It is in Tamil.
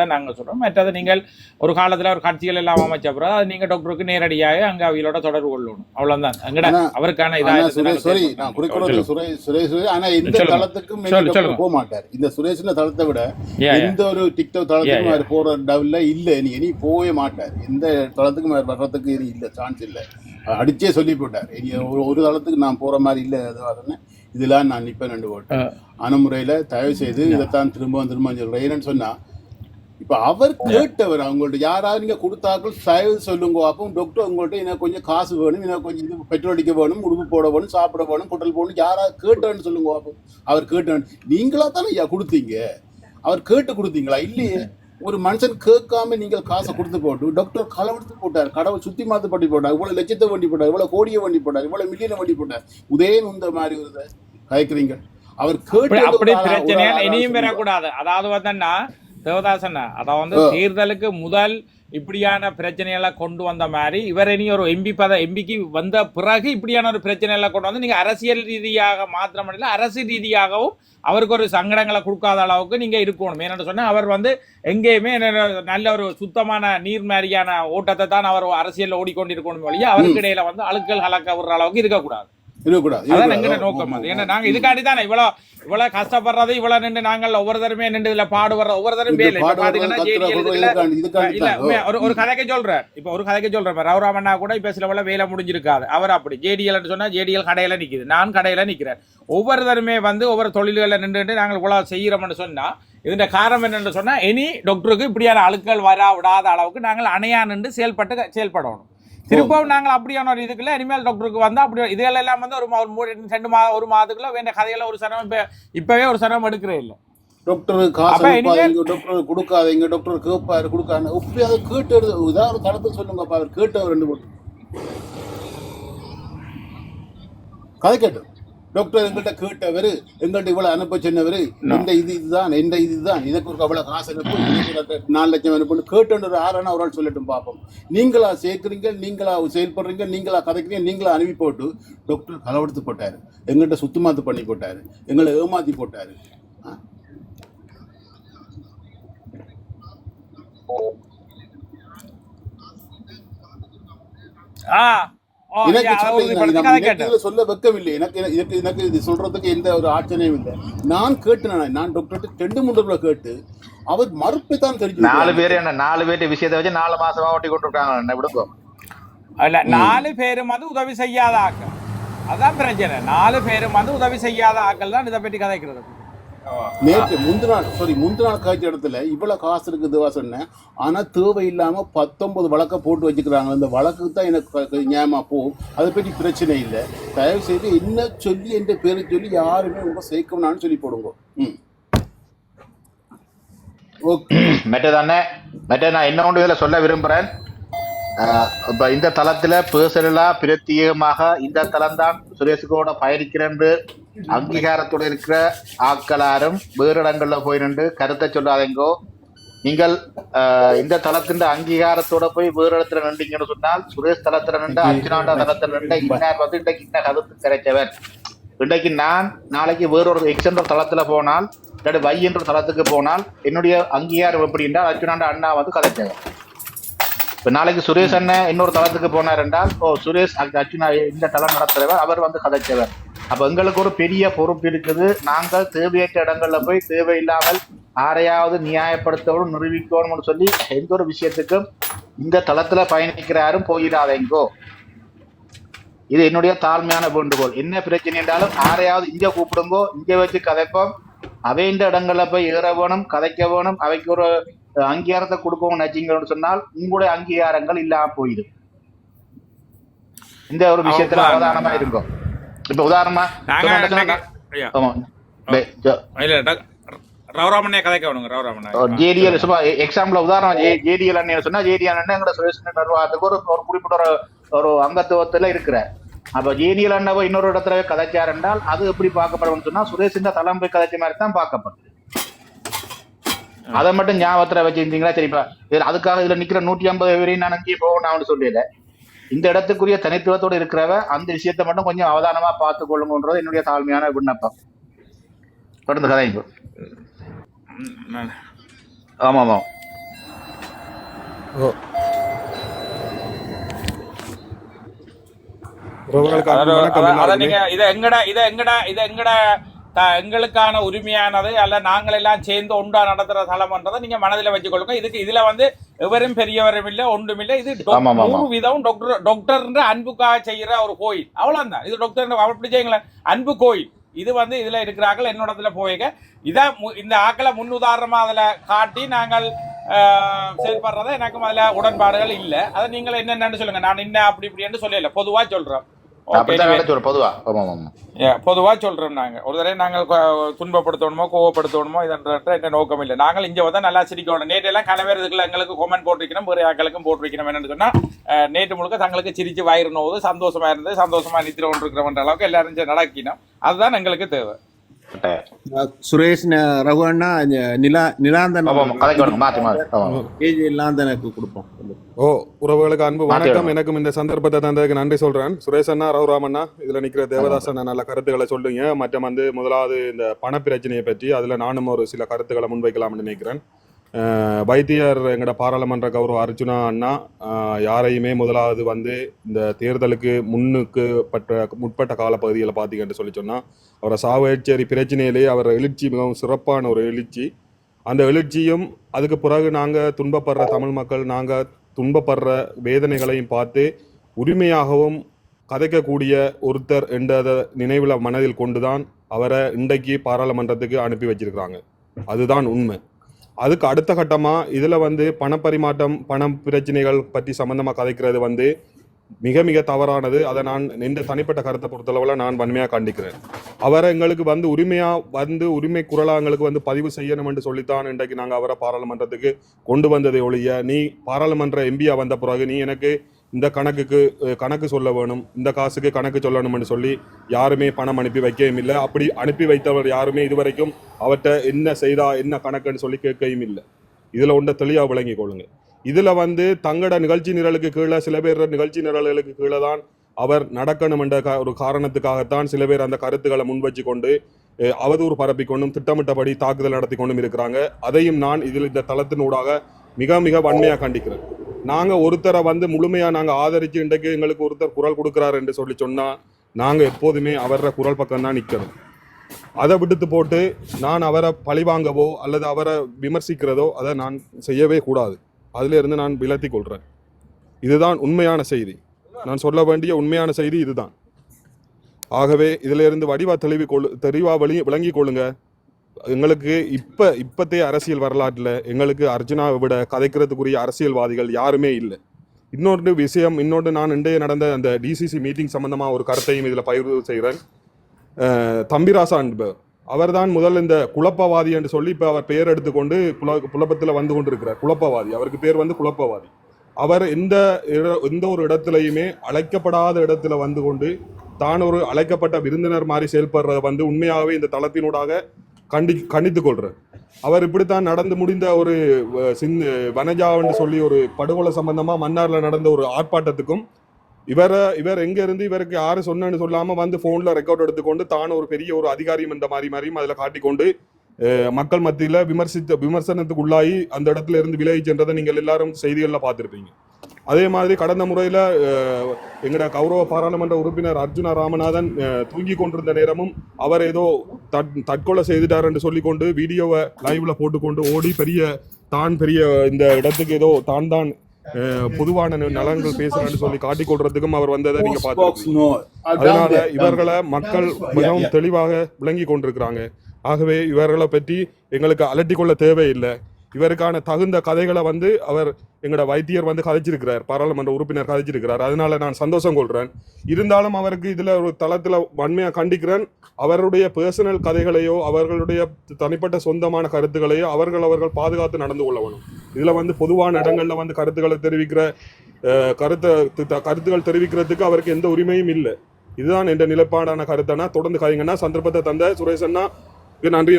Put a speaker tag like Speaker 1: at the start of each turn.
Speaker 1: தான் நாங்க சொல்றோம். மற்றது நீங்கள் ஒரு காலத்துல ஒரு கட்சிகள் எல்லாம் அமைச்ச பிறகு அது நீங்க டாக்டருக்கு நேரடியாக அங்க அவங்களோட தொடர்பு கொள்ளணும். அவ்வளவுதான். அங்கட அவருக்கான இதாக
Speaker 2: சுரேஷ் சாரி நான் குறிப்பிடுறது சுரேஷ் சுரேஷ் சுரேஷ். ஆனா இந்த
Speaker 1: சொல்லுங்க.
Speaker 2: போக மாட்டார் இந்த சுரேஷ்ன தளத்தை விட. எந்த ஒரு டிக்டாக் தளத்துக்கும் அவர் போற டவுல இல்ல. இனி இனி போகவே மாட்டார். எந்த தளத்துக்கும் அவர் வர்றதுக்கு இனி இல்ல சான்ஸ் இல்ல. அடிச்சே சொல்லி போட்டார். இனி ஒரு ஒரு தளத்துக்கு நான் போற மாதிரி இல்ல அதுவாக இதெல்லாம் நான் நிப்பேன் ரெண்டு போட்டேன் அணுமுறையில தயவு செய்து இதைத்தான் திரும்ப திரும்ப சொல்றேன். ஏன்னு சொன்னா இப்ப அவர் கேட்டவர் அவங்கள்ட்ட யாராவது நீங்க கொடுத்தாக்கள் தயவு சொல்லுங்க அப்போ டாக்டர் உங்கள்ட்ட எனக்கு கொஞ்சம் காசு வேணும் எனக்கு கொஞ்சம் இது பெட்ரோல் அடிக்க வேணும் உடுப்பு போட வேணும் சாப்பிட வேணும் குட்டல் போகணும் யாராவது கேட்டேன்னு சொல்லுங்க அப்போ அவர் கேட்டேன் நீங்களா தானே ஐயா கொடுத்தீங்க? அவர் கேட்டு கொடுத்தீங்களா? இல்லையே. ஒரு மனுஷன் கேட்காம நீங்கள் காசை கொடுத்து போட்டு டாக்டர் களவெடுத்து போட்டார் கடவுள் சுத்தி மாத்து பண்ணி போட்டார் இவ்வளவு லட்சத்தை வண்டி போட்டார் இவ்வளவு கோடியை வண்டி போட்டார் இவ்வளவு மில்லியனை வண்டி போட்டார். உதயம் இந்த மாதிரி ஒரு கயக்குறீங்க. அவர் கேட்டு
Speaker 1: அப்படி பிரச்சனைகள் இனியும் வரக்கூடாது. அதாவது வந்தன்னா தேவதாசன் அத வந்து தேர்தலுக்கு முதல் இப்படியான பிரச்சனைகளை கொண்டு வந்த மாதிரி இவர் இனி ஒரு எம்பி பத எம்பிக்கு வந்த பிறகு இப்படியான ஒரு பிரச்சனைகளை கொண்டு வந்து நீங்க அரசியல் ரீதியாக மாத்திரம் இல்ல அரசு ரீதியாகவும் அவருக்கு ஒரு சங்கடங்களை கொடுக்காத அளவுக்கு நீங்க இருக்கணும். ஏன்னு சொன்னா அவர் வந்து எங்கேயுமே நல்ல ஒரு சுத்தமான நீர் மாதிரியான ஓட்டத்தை தான் அவர் அரசியல்ல ஓடிக்கொண்டிருக்கணும் வழியா அவருக்கு இடையில வந்து அழுக்கல் கலக்க விடுற அளவுக்கு இருக்கக்கூடாது.
Speaker 2: இருக்கக்கூடாது.
Speaker 1: அதான்
Speaker 2: இருக்கக்கூடாது.
Speaker 1: எங்கட நோக்கம் அது. ஏன்னா நாங்க இதுக்காண்டி தானே இவ்வளவு இவ்வளவு கஷ்டப்படுறது இவ்வளவு நின்று நாங்கள் ஒவ்வொருத்தருமே நின்று இதுல பாடுபடுற
Speaker 2: இதுக்காண்டி- இதுக்காண்டி
Speaker 1: இல்ல ஒரு ஒரு கதைக்கு சொல்றேன். இப்ப ஒரு கதைக்கு சொல்றேன். ரவுராமண்ணா கூட இப்ப சில வேலை வேலை முடிஞ்சிருக்காது. அவர் அப்படி. ஜேடிஎல் சொன்னா ஜேடிஎல் கடையில நிக்குது. நான் கடையில நிக்கிறேன். ஒவ்வொருத்தருமே வந்து ஒவ்வொரு தொழில்களில் நின்றுட்டு நாங்கள் இவ்வளவு செய்யறோம்னு சொன்னா இதுன்ற காரணம் என்னன்னு சொன்னா இனி டாக்டருக்கு இப்படியான அழுக்கள் வரா விடாத அளவுக்கு நாங்கள் அணையா நின்று செயல்பட்டு செயல்படணும். திரும்பவும் நாங்கள் அப்படியான ஒரு இதுக்குள்ள இனிமேல் டாக்டருக்கு வந்தா அப்படி இதுகள் எல்லாம் வந்து ஒரு ஒரு ரெண்டு மாதம் ஒரு மாதத்துக்குள்ள வேண்டிய கதையில ஒரு சனம் இப்ப இப்பவே ஒரு சனம் எடுக்கிறே இல்லை.
Speaker 2: டாக்டர் காசு டாக்டர் கொடுக்காதீங்க டாக்டர் கேட்பாரு கொடுக்காது உப்பி அதை கேட்டு ஏதாவது தளத்தை சொல்லுங்கப்பா அவர் கேட்டவர் ரெண்டு போட்டு. கதை கேட்டு. டாக்டர் எங்கள்கிட்ட கேட்டவர் எங்கள்கிட்ட இவ்வளவு அனுப்ப சொன்னவர் இந்த இது இதுதான் இந்த இது இதுதான் இதுக்கு ஒரு அவ்வளவு காசு அனுப்பு நாலு லட்சம் அனுப்புன்னு கேட்டு ஒரு ஆறான ஒரு ஆள் சொல்லட்டும் பார்ப்போம் நீங்களா சேர்க்குறீங்க நீங்களா செயல்படுறீங்க நீங்களா கதைக்கிறீங்க நீங்களா அனுப்பி போட்டு டாக்டர் களவெடுத்து போட்டாரு. எங்கள்கிட்ட சுத்தமாத்து பண்ணி போட்டாரு. எங்களை ஏமாத்தி போட்டாரு. ஆ? எனக்கு சொல்ல வெக்கவில்லை எனக்கு எனக்கு எனக்கு இது சொல்றதுக்கு எந்த ஒரு ஆச்சரியம் இல்லை. நான் கேட்டேன் நான் டாக்டர் ரெண்டு மூன்று கேட்டு அவர் மறுப்பை தான் தெரிஞ்சு
Speaker 3: நாலு பேர் என்ன நாலு பேர் விஷயத்தை வச்சு நாலு மாசமா ஓட்டி கொண்டு இருக்காங்க என்ன விடுங்க.
Speaker 1: இல்ல நாலு பேரும் வந்து உதவி செய்யாத ஆக்கள். அதான் பிரச்சனை. நாலு பேரும் வந்து உதவி செய்யாத ஆக்கள் தான் இதை பற்றி கதைக்கிறது.
Speaker 2: நேற்று முந்தினால் சாரி முந்தினால் காய்ச்ச இடத்துல இவ்வளோ காசு இருக்குதுவா சொன்னேன். ஆனால் தேவை இல்லாமல் பத்தொன்பது வழக்கை போட்டு வச்சுக்கிறாங்க. அந்த வழக்கு தான் எனக்கு க- க- போகும். அதை பற்றி பிரச்சனை இல்லை. தயவு செய்து என்ன சொல்லி என்ற பேரை சொல்லி யாருமே ரொம்ப சேர்க்கணும்னு சொல்லி போடுங்க. ம். ஓகே
Speaker 3: மெட்டதானே மெட்ட நான் என்ன ஒன்று இதில் சொல்ல விரும்புகிறேன் இப்போ இந்த தளத்தில் பேர்சனலாக பிரத்யேகமாக இந்த தளம் தான் சுரேஷுக்கோட பயணிக்கிறேன்னு அங்கீகாரத்தோட இருக்கிற ஆட்களாரும் வேறு இடங்களில் போய் நின்று கருத்தை சொல்லாதீங்கோ நீங்கள் இந்த தளத்தின் அங்கீகாரத்தோட போய் வேறு இடத்துல நின்றீங்கன்னு சொன்னால் சுரேஷ் தளத்துல நின்று அர்ச்சனாண்டா தளத்துல நின்று இன்னார் வந்து இன்றைக்கு இன்ன கருத்து கிடைச்சவர் இன்றைக்கு நான் நாளைக்கு வேறொரு எக்ஸென்ற தளத்துல போனால் இல்லாட்டி வை என்ற தளத்துக்கு போனால் என்னுடைய அங்கீகாரம் எப்படி என்றால் அர்ஜுனாண்ட அண்ணா வந்து கதைச்சவர் இப்ப நாளைக்கு சுரேஷ் அண்ணன் இன்னொரு தளத்துக்கு போனார் என்றால் ஓ சுரேஷ் அர்ஜுனா இந்த தளம் நடத்துறவர் அவர் வந்து கதைச்சவர் அப்ப எங்களுக்கு ஒரு பெரிய பொறுப்பு இருக்குது. நாங்கள் தேவையற்ற இடங்கள்ல போய் தேவையில்லாமல் யாரையாவது நியாயப்படுத்தவும் நிரூபிக்கணும்னு சொல்லி எந்த ஒரு விஷயத்துக்கும் இந்த தளத்துல பயணிக்கிறாரும் போயிடாதேங்கோ. இது என்னுடைய தாழ்மையான வேண்டுகோள். என்ன பிரச்சனை என்றாலும் யாரையாவது இங்க கூப்பிடுங்கோ இங்க வச்சு கதைப்போம். அவைந்த இடங்கள்ல போய் ஏற வேணும் கதைக்க வேணும் அவைக்கு ஒரு அங்கீகாரத்தை கொடுக்கவும் நினைச்சீங்கன்னு சொன்னால் உங்களுடைய அங்கீகாரங்கள் இல்லாம போயிடும். இந்த ஒரு விஷயத்துல. அவதானமா இருக்கும் இப்ப உதாரணமா
Speaker 1: கதைக்க வேணுங்க ரவுராமண்ணா
Speaker 3: ஜேடிஎல் சும்மா எக்ஸாம்பிள் உதாரணம் ஜேடிஎல் அண்ணன் சொன்னா ஜேடிஎல் அண்ணன் எங்களோட சுரேஷ் நிர்வாகத்துக்கு ஒரு ஒரு குறிப்பிட்ட ஒரு ஒரு அங்கத்துவத்துல இருக்கிற அப்ப ஜேடிஎல் அண்ணன் போய் இன்னொரு இடத்துல கதைச்சார் என்றால் அது எப்படி பார்க்கப்படும் சொன்னா சுரேஷ் இந்த தளம் போய் கதைச்ச மாதிரி தான் பார்க்கப்படும் அதை மட்டும் ஞாபகத்துல வச்சிருந்தீங்களா சரிப்பா இதுல அதுக்காக இதுல நிக்கிற நூற்றி ஐம்பது வரையும் நான் அங்கேயே போகணும் அவனு சொல்லல இந்த இடத்துக்குரிய தனித்துவத்தோட இருக்கிறவ அந்த விஷயத்தை மட்டும் கொஞ்சம் அவதானமா பார்த்து கொள்ளுங்கன்றது என்னுடைய தாழ்மையான விண்ணப்பம். தொடர்ந்து கதைங்க ஆமா ஆமா.
Speaker 1: இத எங்கட இத எங்கட இத எங்கட த- எங்களுக்கான உரிமையானது அல்ல நாங்கள் எல்லாம் சேர்ந்து ஒன்றா நடத்துற தளம்ன்றதை நீங்க மனதில் வச்சுக்கொள்ளுங்க. இதுக்கு இதுல வந்து எவரும் பெரியவரும் இல்ல ஒன்றும் இல்ல. இது. நூறு வீதம் டாக்டர் டாக்டர்ன்ற அன்புக்காக செய்யற ஒரு கோயில். அவ்வளவுதான். இது டாக்டர் அப்படி செய்யுங்களேன் அன்பு கோயில். இது வந்து இதுல இருக்கிறார்கள் என்னோடத்துல போய்க இத மு- இந்த ஆக்களை முன் உதாரணமா அதுல காட்டி நாங்கள் செயல்படுறத எனக்கும் அதுல உடன்பாடுகள் இல்ல. அதை நீங்கள் என்னென்னு சொல்லுங்க. நான் என்ன அப்படி இப்படின்னு சொல்லல. பொதுவா சொல்றோம்.
Speaker 3: பொதுவா.
Speaker 1: சொல்றோம் நாங்க. ஒரு தடவை நாங்கள் கொ- துன்பப்படுத்தணுமோ கோவப்படுத்தணுமோ இதன்ற என்ற நோக்கம் இல்லை. நாங்கள் இங்க வந்து நல்லா சிரிக்கணும். நேற்று எல்லாம் கணவர் இதுக்குள்ள எங்களுக்கு கொமெண்ட் போட்டிருக்கணும் வேறு ஆக்களுக்கும் போட்டிருக்கணும் என்னன்னு சொன்னா அஹ், நேற்று முழுக்க தங்களுக்கு சிரிச்சு வயிறு நோவுது சந்தோஷமா இருந்து சந்தோஷமா நித்திர கொண்டிருக்கிறவன்ற அளவுக்கு எல்லாரும் இங்க நடக்கினோம் அதுதான் எங்களுக்கு தேவை.
Speaker 4: சுரேஷ் ந- ரகு அண்ணா இந்த நிலா நிலாந்தன் நிலாந்தனுக்கு கொடுப்போம்.
Speaker 5: ஓ உறவுகளுக்கு அன்பு வணக்கம். எனக்கும் இந்த சந்தர்ப்பத்தை தந்ததுக்கு நன்றி சொல்றேன். சுரேஷ் அண்ணா ரகுராம் அண்ணா இதுல நிக்கிற தேவதாஸ் அண்ணா நல்ல கருத்துக்களை சொல்லுங்க. மற்றும் வந்து முதலாவது இந்த பண பிரச்சனையை பற்றி அதுல நானும் ஒரு சில கருத்துக்களை முன்வைக்கலாம்னு நினைக்கிறேன். வைத்தியர் எங்களோட பாராளுமன்ற கௌரவ அர்ஜுனா அண்ணா யாரையுமே முதலாவது வந்து இந்த தேர்தலுக்கு முன்னுக்கு பட்ட முற்பட்ட காலப்பகுதியில் பார்த்தீங்கன்னு சொல்லி சொன்னால் அவரை சாவேச்சேரி பிரச்சனையிலேயே அவர் எழுச்சி மிகவும் சிறப்பான ஒரு எழுச்சி. அந்த எழுச்சியும் அதுக்கு பிறகு நாங்கள் துன்பப்படுற தமிழ் மக்கள் நாங்கள் துன்பப்படுற வேதனைகளையும் பார்த்து உரிமையாகவும் கதைக்கக்கூடிய ஒருத்தர் என்றதை நினைவில் மனதில் கொண்டுதான் அவரை இன்றைக்கு பாராளுமன்றத்துக்கு அனுப்பி வச்சிருக்கிறாங்க. அதுதான் உண்மை. அதுக்கு அடுத்த கட்டமாக இதில் வந்து பணப்பரிமாற்றம் பணம் பிரச்சனைகள் பற்றி சம்மந்தமாக கதைக்கிறது வந்து மிக மிக தவறானது. அதை நான் இந்த தனிப்பட்ட கருத்தை பொறுத்தளவில் நான் வன்மையாக கண்டிக்கிறேன். அவரை எங்களுக்கு வந்து உரிமையாக வந்து உரிமை குரலாக எங்களுக்கு வந்து பதிவு செய்யணும் என்று சொல்லித்தான் இன்றைக்கு நாங்கள் அவரை பாராளுமன்றத்துக்கு கொண்டு வந்ததை ஒழிய நீ பாராளுமன்ற எம்பியாக வந்த பிறகு நீ எனக்கு இந்த கணக்குக்கு கணக்கு சொல்ல வேணும் இந்த காசுக்கு கணக்கு சொல்லணும்னு சொல்லி யாருமே பணம் அனுப்பி வைக்கவும் இல்லை. அப்படி அனுப்பி வைத்தவர் யாருமே இதுவரைக்கும் அவர்கிட்ட என்ன செய்தா என்ன கணக்குன்னு சொல்லி கேட்கவும் இல்லை. இதில் ஒன்றை தெளிவாக விளங்கிக் கொள்ளுங்க. இதில் வந்து தங்களோட நிகழ்ச்சி நிரலுக்கு கீழே சில பேர் நிகழ்ச்சி நிரல்களுக்கு கீழே தான் அவர் நடக்கணும் என்ற ஒரு காரணத்துக்காகத்தான் சில பேர் அந்த கருத்துக்களை முன்வச்சு கொண்டு அவதூறு பரப்பிக்கொண்டும் திட்டமிட்டபடி தாக்குதல் நடத்தி கொண்டும் இருக்கிறாங்க. அதையும் நான் இதில் இந்த தளத்தினூடாக மிக மிக வன்மையாக கண்டிக்கிறேன். நாங்கள் ஒருத்தரை வந்து முழுமையாக நாங்கள் ஆதரித்து இன்றைக்கு எங்களுக்கு ஒருத்தர் குரல் கொடுக்குறாரு என்று சொல்லி சொன்னால் நாங்கள் எப்போதுமே அவர குரல் பக்கம் தான் நிற்கணும் அதை விடுத்து போட்டு நான் அவரை பழிவாங்கவோ அல்லது அவரை விமர்சிக்கிறதோ அதை நான் செய்யவே கூடாது. அதிலிருந்து நான் விலத்தி கொள்கிறேன் இதுதான் உண்மையான செய்தி. நான் சொல்ல வேண்டிய உண்மையான செய்தி இதுதான். ஆகவே இதிலிருந்து வடிவா தெளிவு கொள்ளு தெளிவாக வழி விளங்கி கொள்ளுங்கள் எங்களுக்கு இப்போ இப்போத்தைய அரசியல் வரலாற்றில் எங்களுக்கு அர்ஜுனாவை விட கதைக்கிறதுக்குரிய அரசியல்வாதிகள் யாருமே இல்லை. இன்னொரு விஷயம் இன்னொன்று நான் இன்றைய நடந்த அந்த டிசிசி மீட்டிங் சம்மந்தமாக ஒரு கருத்தையும் இதில் பகிர்வு செய்கிறேன் தம்பிராசா என்பவர் அவர்தான் முதல் இந்த குழப்பவாதி என்று சொல்லி இப்போ அவர் பெயர் எடுத்துக்கொண்டு குல குழப்பத்தில் வந்து கொண்டிருக்கிறார். குழப்பவாதி அவருக்கு பேர் வந்து குழப்பவாதி. அவர் எந்த எந்த ஒரு இடத்துலையுமே அழைக்கப்படாத இடத்துல வந்து கொண்டு தான் ஒரு அழைக்கப்பட்ட விருந்தினர் மாதிரி செயல்படுறத வந்து உண்மையாகவே இந்த தளத்தினூடாக கண்டி கண்டித்துக் கொள்றார் அவர் இப்படித்தான் நடந்து முடிந்த ஒரு அஹ், சின் சொல்லி ஒரு படுகொலை சம்பந்தமா மன்னார்ல நடந்த ஒரு ஆர்ப்பாட்டத்துக்கும் இவரை இவர் எங்க இருந்து இவருக்கு யாரு சொன்னேன்னு சொல்லாம வந்து போன்ல ரெக்கார்ட் எடுத்துக்கொண்டு தான் ஒரு பெரிய ஒரு அதிகாரியும் இந்த மாதிரி மாதிரியும் அதுல காட்டிக்கொண்டு மக்கள் மத்தியில விமர்சித்த விமர்சனத்துக்கு உள்ளாகி அந்த இடத்துல இருந்து விலகி சென்றதை நீங்கள் எல்லாரும் செய்திகளில் பார்த்துருப்பீங்க. அதே மாதிரி கடந்த முறையில அஹ், எங்கட கௌரவ பாராளுமன்ற உறுப்பினர் அர்ஜுனா ராமநாதன் தூங்கி கொண்டிருந்த நேரமும் அவர் ஏதோ தற்- தற்கொலை செய்துட்டார் என்று சொல்லிக்கொண்டு வீடியோவை லைவ்ல போட்டுக்கொண்டு ஓடி பெரிய தான் பெரிய இந்த இடத்துக்கு ஏதோ தான் தான் பொதுவான நலன்கள் பேசுறேன்னு சொல்லி காட்டிக் கொள்றதுக்கும் அவர் வந்ததை நீங்க பார்த்து. அதனால
Speaker 2: அதான்
Speaker 5: இவர்களை மக்கள் மிகவும் தெளிவாக விளங்கி கொண்டிருக்கிறாங்க. ஆகவே இவர்களை பற்றி எங்களுக்கு அலட்டிக் கொள்ள தேவையில்லை. இவருக்கான தகுந்த கதைகளை வந்து அவர் எங்களோட வைத்தியர் வந்து கதைச்சிருக்கிறார் பாராளுமன்ற உறுப்பினர் கதைச்சிருக்கிறார். அதனால நான் சந்தோஷம் கொள்கிறேன் இருந்தாலும் அவருக்கு இதில் ஒரு தளத்தில் வன்மையாக கண்டிக்கிறேன். அவருடைய பர்சனல் கதைகளையோ அவர்களுடைய தனிப்பட்ட சொந்தமான கருத்துக்களையோ அவர்கள் அவர்கள் பாதுகாத்து நடந்து கொள்ள வேணும். இதில் வந்து பொதுவான இடங்களில் வந்து கருத்துக்களை தெரிவிக்கிற கருத்தை கருத்துக்கள் தெரிவிக்கிறதுக்கு அவருக்கு எந்த உரிமையும் இல்லை. இதுதான் என்ற நிலைப்பாடான கருத்தனா தொடர்ந்து காய்ங்கன்னா சந்தர்ப்பத்தை தந்த சுரேஷ் அண்ணா. நன்றி